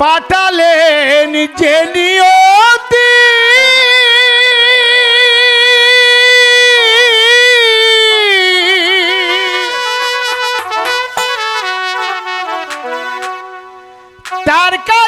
পাঠালেন যে নিয়তি। তার কা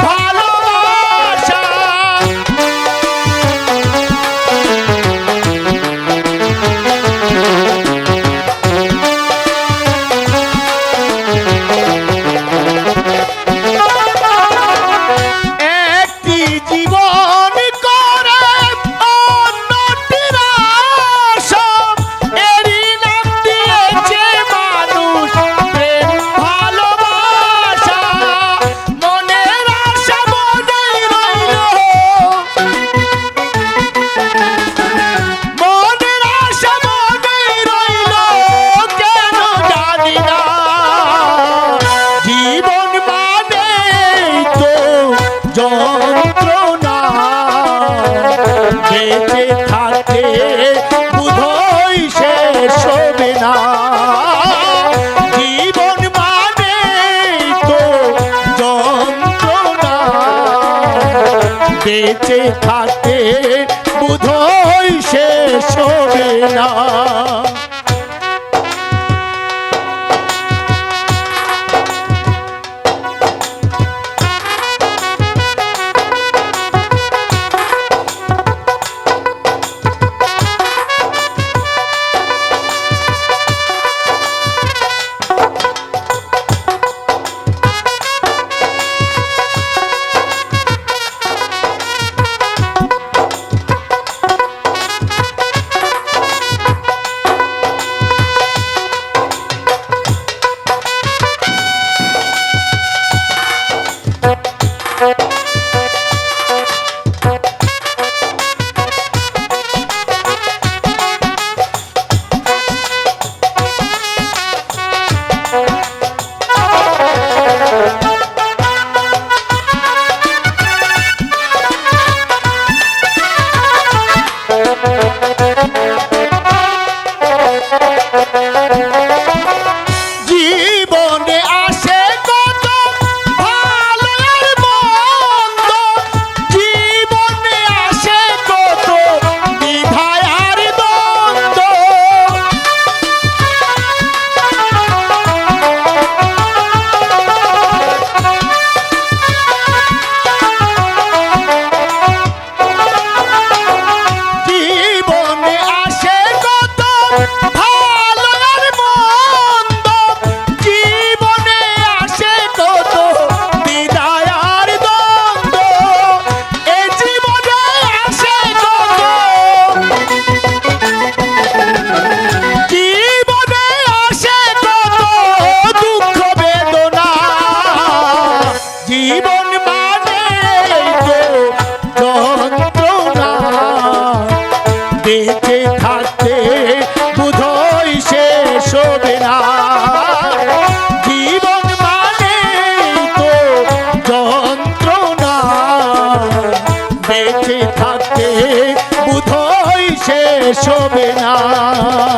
ভালো থাকে বুধই শেষ হবে না। শেষ না।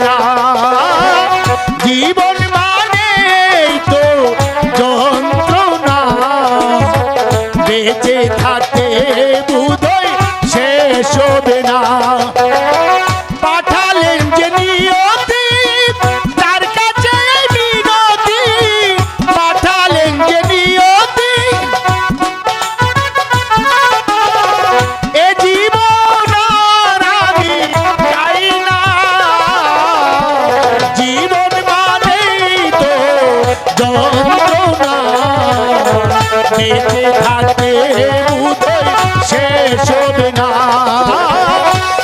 না জীবন যন্ত্রণা বেঁচে থাকতে শেষ হবে না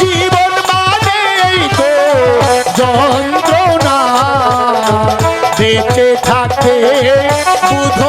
জীবন মানে তো যন্ত্রণা। বেঁচে থাকতে বুধ